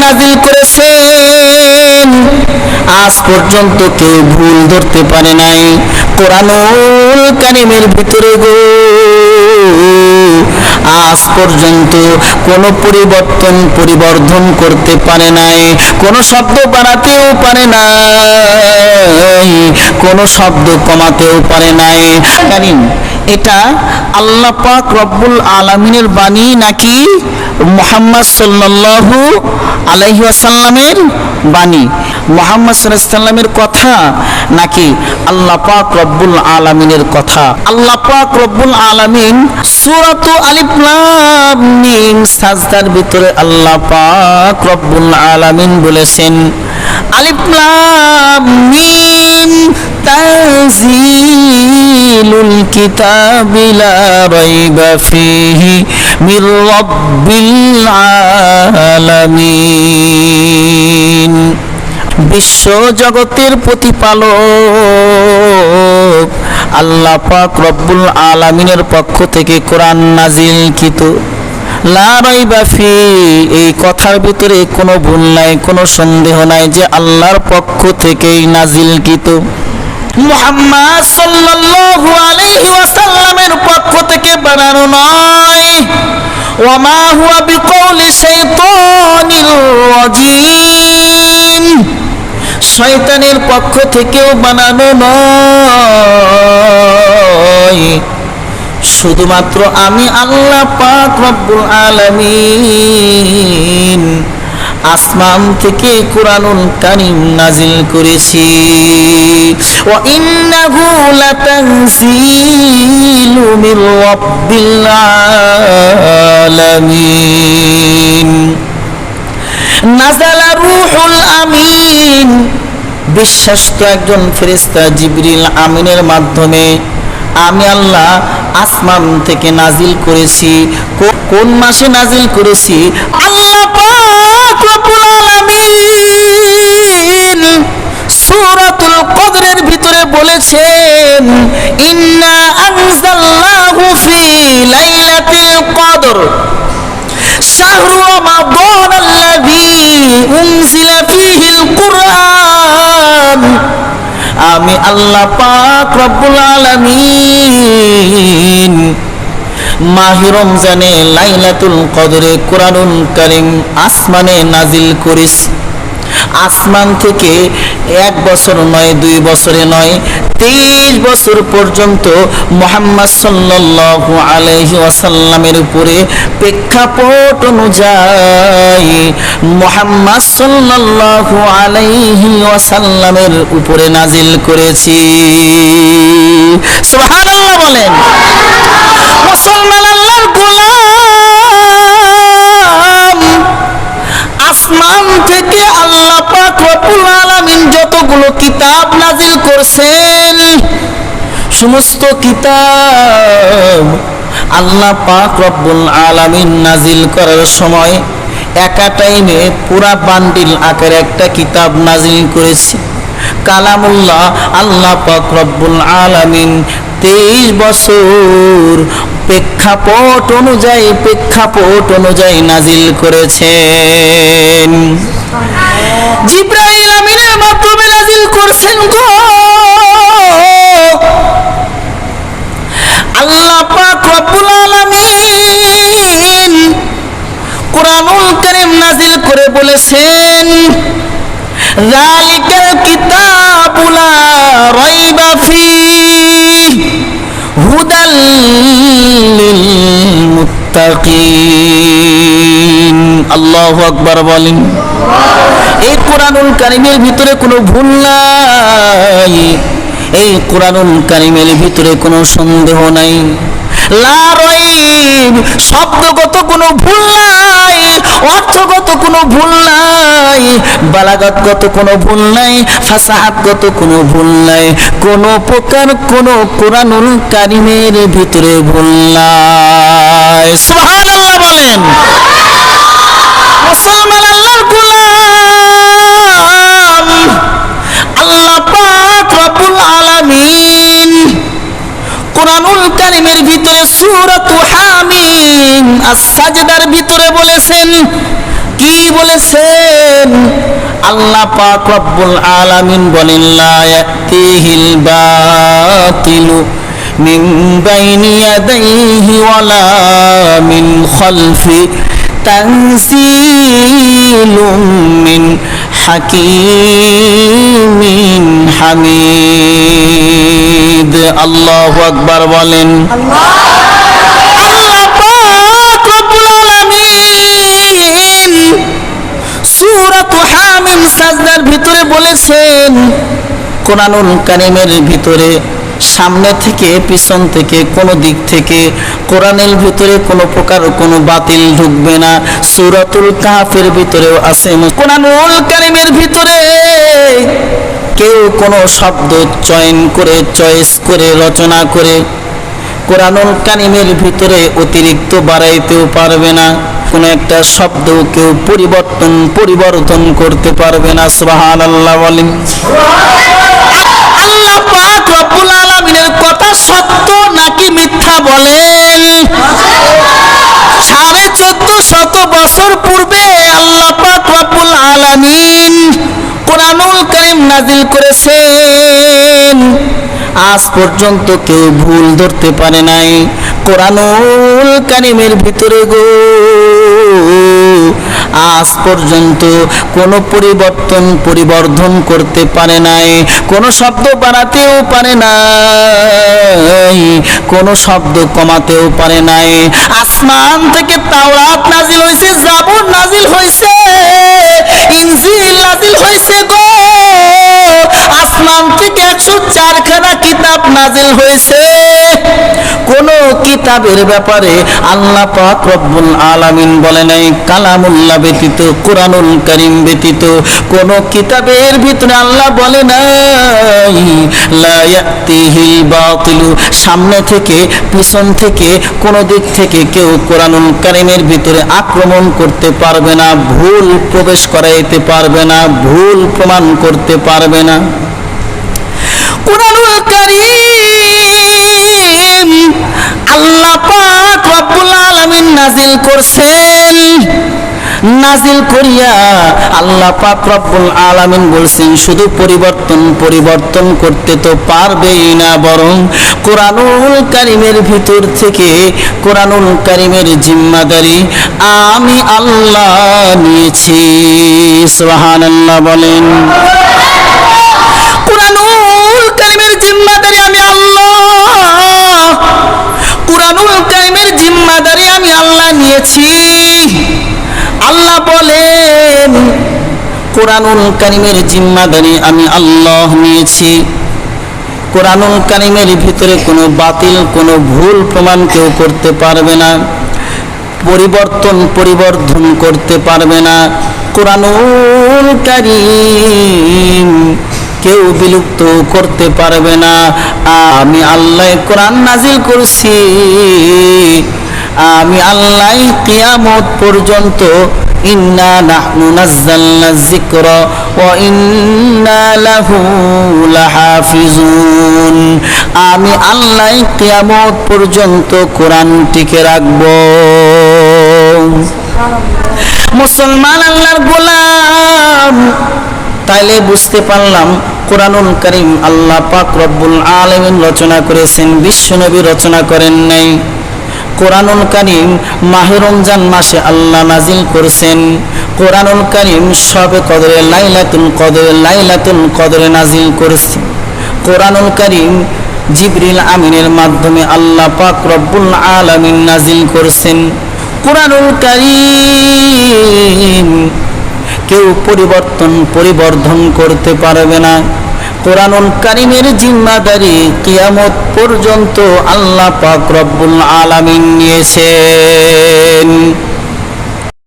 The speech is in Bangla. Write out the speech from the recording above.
নাজিল করেছেন। আজ পর্যন্ত কেউ ভুল ধরতে পারে নাই। কোরআনুল কারিমের ভিতরে গো। আজ পর্যন্ত কোনো পরিবর্তন, পরিবর্ধন করতে পারে নাই। কোনো শব্দ বাড়াতেও পারে নাই। কোনো শব্দ কমাতেও পারে নাই। কারিম এটা আল্লাহ পাক রব্বুল আলমিনের বাণী নাকি মোহাম্মদ সাল্লাল্লাহু আলাইহি ওয়াসাল্লামের বাণী? মোহাম্মদ সাল্লামের কথা নাকি আল্লাহ পাক রব্বুল আলমিনের কথা? আল্লাহ পাক রব্বুল আলমিন সুরাত আলিফ লাম মিম সাজদার ভিতরে আল্লাহ পাক রব্বুল আলমিন বলেছেন আলিফ লাম মিম তানজিলুল কিতাবি লা রাইবা ফিহি মির রাব্বিল আলামিন। বিশ্ব জগতের প্রতিপালক আল্লাহ পাক রব্বুল আলামিনের পক্ষ থেকে কোরআন নাজিল কিত লা রাইবা ফি, এই কথার ভিতরে কোনো ভুল নাই, কোনো সন্দেহ নাই যে আল্লাহর পক্ষ থেকেই নাজিল কিত মুহাম্মদ সাল্লাল্লাহু আলাইহি ওয়াসাল্লামের পক্ষ থেকে বানানো নয়। ওয়ামা হুয়া বিকৌলি শাইতানির রাজিম। শয়তানের পক্ষ থেকেও বানানো নয়। শুধুমাত্র আমি আল্লাহ পাক রব্বুল আলামিন আসমান থেকে কোরআনুল কারীম নাজিল করেছি। ওয়া ইন্নাহু লাতানজিলু মির রাব্বিল আলামিন। নাজালা রূহুল আমিন। বিশ্বাস্ত একজন ফেরেশতা জিবরিল আমিনের মাধ্যমে আমি আল্লাহ আসমান থেকে নাজিল করেছি কোন মাসে নাজিল করেছি? আল্লাহ সূরাতুল কদরের ভিতরে বলেছেন, ইন্না আনজালনাহু ফি লাইলাতিল কদর। শাহরু রমাদান উনজিলা ফি আমি আল্লাহ পাক রব্বুল আলামিন মাহি রমজানে লাইলাতুল কদরে কোরআনুল কারীম আসমানে নাজিল করিস। আসমান থেকে এক বছর নয়, দুই বছরে নয়, তেইশ বছর পর্যন্ত মোহাম্মদ সাল্লাল্লাহু আলাইহি ওয়াসাল্লামের উপরে প্রেক্ষাপট অনুযায়ী মোহাম্মদ সাল্লাল্লাহু আলাইহি ওয়াসাল্লামের উপরে নাজিল করেছি। সুবহানাল্লাহ বলেন। মুসলমান আল্লাহর গোলাম। আসমান থেকে আল্লাহ পাক রব্বুল যতগুলো কিতাব নাজিল করছেন, সমস্ত কিতাব আল্লাহ পাক রব্বুল আলামিন নাজিল করার সময় একা টাইমে পুরা বান্ডিল আকারে একটা কিতাব নাজিল করেছে। কালামুল্লাহ আল্লাহ পাক রব্বুল আলামিন তেইশ বছর প্রেক্ষাপট অনুযায়ী প্রেক্ষাপট অনুযায়ী নাজিল করেছেন। জিব্রাইল কোরআনুল কারীম নাজিল করে বলেছেন, যালিকাল কিতাবু লা রাইবা ফীহ হুদাল লিল মুত্তাকিন আল্লাহু আকবার বলেন। এই কোরআনুল কারিমের ভিতরে কোনো ভুল নাই। এই কোরআনুল কারিমের ভিতরে কোনো সন্দেহ নাই। লা রাইব, শব্দগত কোনো ভুল নাই, অর্থগত কোনো ভুল নাই বালাগতগত কোনো ভুল নাই, ফাসাহাতগত কোনো ভুল নাই, কোনো প্রকার কোনো কোরআনুল কারিমের ভিতরে ভুল নাই। সুবহানাল্লাহ বলেন। মুসলমান আল্লাহর আল্লাহ পাক রব্বুল আলামিন কারিমের ভিতরে সূরাতু হামিম, আস-সাজদার ভিতরে বলেছেন, কি বলেছেন? আল্লাহ পাক রব্বুল আলামিন বলেন, লা ইয়াতিহিল বাতিলু মিন বাইনি ইয়াদাইহি ওয়ালা মিন খালফি তানসিলুম মিন হাকিমিন হামিদ। আল্লাহ আকবার বলেন। ভিতরে বলেছেন কোরআনুল কারিমের ভিতরে সামনে থেকে পিছন থেকে কোনো দিক থেকে কোরআনের ভিতরে কোনো প্রকার কোনো বাতিল ঢুকবে না। সূরাতুল কাফের ভিতরেও আছে কোরআনুল কারিমের ভিতরে কেউ কোনো শব্দ চয়ন করে চয়েস করে রচনা করে কোরআনুল কারিমের ভিতরে অতিরিক্ত বাড়াইতেও পারবে না। কোনো একটা শব্দ কেউ পরিবর্তন পরিবর্তন করতে পারবে না। সুবহান আল্লাহ বলেন আল্লাহ পাক রব্বুল আলামিনের কথা সত্য নাকি মিথ্যা বলেন সাড়ে চোদ্দ শত বছর পূর্বে আল্লাহ পাক রব্বুল আলামিন কোরআনুল কারীম নাজিল করেছেন। আজ পর্যন্ত কেউ ভুল ধরতে পারে নাই। কোরআনুল কারিমের ভিতরে গো আজ পর্যন্ত কোনো পরিবর্তন, পরিবর্ধন করতে পারে নাই, কোনো শব্দ বাড়াতেও পারে নাই, কোনো শব্দ কমাতেও পারে নাই। আসমান থেকে তাওরাত নাজিল হয়েছে জাবুর নাজিল হয়েছে ইনজিল নাজিল হয়েছে গো। আসমান থেকে একশো চারখানা কিতাব নাজিল হয়েছে কোন কিতাবের ব্যাপারে আল্লাহ পাক রব্বুল আলামিন বলে নাই, কালামুল্লাহ ব্যতীত, কোরআনুল করিম ব্যতীত, কোন কিতাবের ভিতরে আল্লাহ বলে নাই, লা ইয়াতিহিল বাতিলু, সামনে থেকে, পিছন থেকে, কোন দিক থেকে কেউ কোরআনুল কারিমের ভিতরে আক্রমণ করতে পারবে না, ভুল প্রবেশ করাইতে পারবে না, ভুল প্রমাণ করতে পারবে না। কোরআনুল কারীম নাজিল করছেন, নাজিল করিয়া আল্লাহ পাক রব্বুল আলামিন বলছেন, শুধু পরিবর্তন পরিবর্তন করতে তো পারবেই না, বরং কোরআনুল কারিমের ভিতর থেকে কোরআনুল কারিমের জিম্মাদারি আমি আল্লাহ নিয়েছি। সুবহানাল্লাহ বলেন। কোরআনুল কারিমের জিম্মাদারি আমি আল্লাহ, কোরআনুল আল্লাহ নিয়েছি। আল্লাহ বলেন, কোরআনুল কারিমের জিম্মাদারি আমি আল্লাহ নিয়েছি। কোরআনুল কারিমের ভিতরে কোনো বাতিল, কোনো ভুল প্রমাণ কেউ করতে পারবে না। পরিবর্তন, পরিবর্ধন করতে পারবে না। কোরআনুল কারিম কেউ বিলুপ্ত করতে পারবে না। আমি আল্লাহ কোরআন নাজিল করছি। আমি আল্লাহ কিয়ামত পর্যন্ত, ইন্না নাহনু নাজ্জালনা যিকরা ওয়া ইন্না লাহু লাহাফিজুন। আমি আল্লাহ কিয়ামত পর্যন্ত কোরআন টিকে রাখব। মুসলমান আল্লাহর গোলাম। তাইলে বুঝতে পারলাম কোরআনুল করিম আল্লাহ পাক রব্বুল আলামিন রচনা করেছেন, বিশ্বনবী রচনা করেন নাই। কোরআনুল করিম মাহে রমজান মাসে আল্লাহ নাজিল করেছেন। কোরআনুল করিম সবে কদরে লাইলাতুল কদরে লাইলাতুল কদরে নাজিল করেছেন কোরআনুল করিম জিবরিল আমিনের মাধ্যমে আল্লাহ পাক রব্বুল আলামিন নাজিল করেছেন। কোরআনুল করিম কেউ পরিবর্তন, পরিবর্ধন করতে পারবে না। কোরআনুল কারিমের জিম্মাদারি কিয়ামত পর্যন্ত আল্লাহ পাক রব্বুল আলামিন নিয়েছেন।